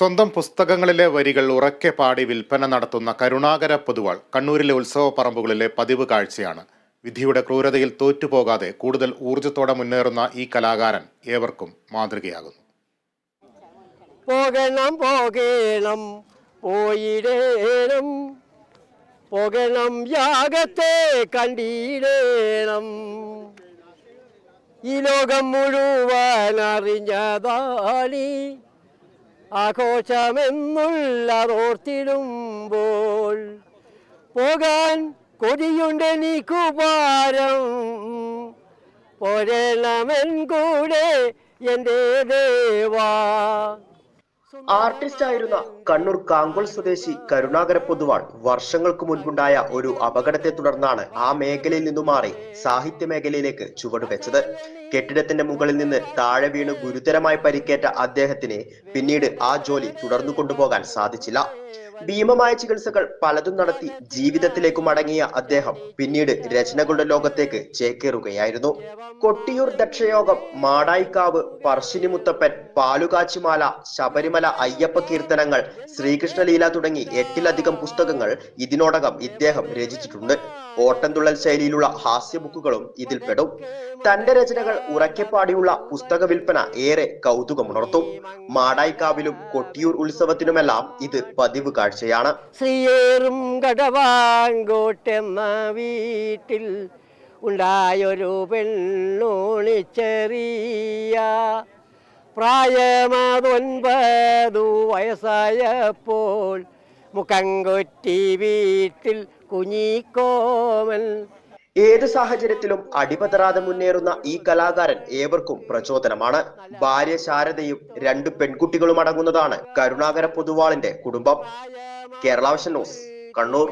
സ്വന്തം പുസ്തകങ്ങളിലെ വരികൾ ഉറക്കെ പാടി വിൽപ്പന നടത്തുന്ന കരുണാകര പൊതുവാൾ കണ്ണൂരിലെ ഉത്സവ പറമ്പുകളിലെ പതിവ് കാഴ്ചയാണ്. വിധിയുടെ ക്രൂരതയിൽ തോറ്റുപോകാതെ കൂടുതൽ ഊർജത്തോടെ മുന്നേറുന്ന ഈ കലാകാരൻ ഏവർക്കും മാതൃകയാകുന്നു. പോകണം പോകണം പോയിടേണം പോകണം യാഗത്തെ കണ്ടിടേണം ഈ ലോകം മുഴുവൻ അറിഞ്ഞതാണി ആഘോഷമെന്നുള്ളതോർത്തിടുമ്പോൾ പോകാൻ കൊതിയുണ്ട് ഭാരം പോരണമെൻ കൂടെ എന്റെ ദേവാ. ആർട്ടിസ്റ്റ് ആയിരുന്ന കണ്ണൂർ കാങ്കോൾ സ്വദേശി കരുണാകര പൊതുവാൾ വർഷങ്ങൾക്ക് മുൻപുണ്ടായ ഒരു അപകടത്തെ തുടർന്നാണ് ആ മേഖലയിൽ നിന്നു മാറി സാഹിത്യ മേഖലയിലേക്ക് ചുവടുവെച്ചത് കെട്ടിടത്തിന്റെ മുകളിൽ നിന്ന് താഴെ വീണ് ഗുരുതരമായി പരിക്കേറ്റ അദ്ദേഹത്തിന് പിന്നീട് ആ ജോലി തുടർന്നു കൊണ്ടുപോകാൻ സാധിച്ചില്ല. ഭീമമായ ചികിത്സകൾ പലതും നടത്തി ജീവിതത്തിലേക്ക് മടങ്ങിയ അദ്ദേഹം പിന്നീട് രചനകളുടെ ലോകത്തേക്ക് ചേക്കേറുകയായിരുന്നു. കൊട്ടിയൂർ ദക്ഷയോഗം മാടായിക്കാവ് പറശ്ശിനി മുത്തപ്പൻ പാലുകാച്ചിമാല ശബരിമല അയ്യപ്പ കീർത്തനങ്ങൾ ശ്രീകൃഷ്ണലീല തുടങ്ങി എട്ടിലധികം പുസ്തകങ്ങൾ ഇതിനോടകം ഇദ്ദേഹം രചിച്ചിട്ടുണ്ട്. ഓട്ടംതുള്ളൽ ശൈലിയിലുള്ള ഹാസ്യ ബുക്കുകളും ഇതിൽപ്പെടും തന്റെ രചനകൾ ഉറക്കെപ്പാടിയുള്ള പുസ്തക വിൽപ്പന ഏറെ കൗതുകമുണർത്തും മാടായിക്കാവിലും കൊട്ടിയൂർ ഉത്സവത്തിനുമെല്ലാം ഇത് പതിവ് കാഴ്ചയാണ്. ശ്രീയേറും വീട്ടിൽ ഉണ്ടായൊരു പെണ്ണോണിച്ചെറിയ പ്രായമതൊൻപതു വയസ്സായപ്പോൾ മുഖം കൊറ്റി വീട്ടിൽ കുഞ്ഞിക്കോമൻ ഏത് സാഹചര്യത്തിലും അടിപതറാതെ മുന്നേറുന്ന ഈ കലാകാരൻ ഏവർക്കും പ്രചോദനമാണ്. ഭാര്യ ശാരദയും രണ്ട് പെൺകുട്ടികളും അടങ്ങുന്നതാണ് കരുണാകര പൊതുവാളിന്റെ കുടുംബം. കേരളാവശ്യ ന്യൂസ് കണ്ണൂർ.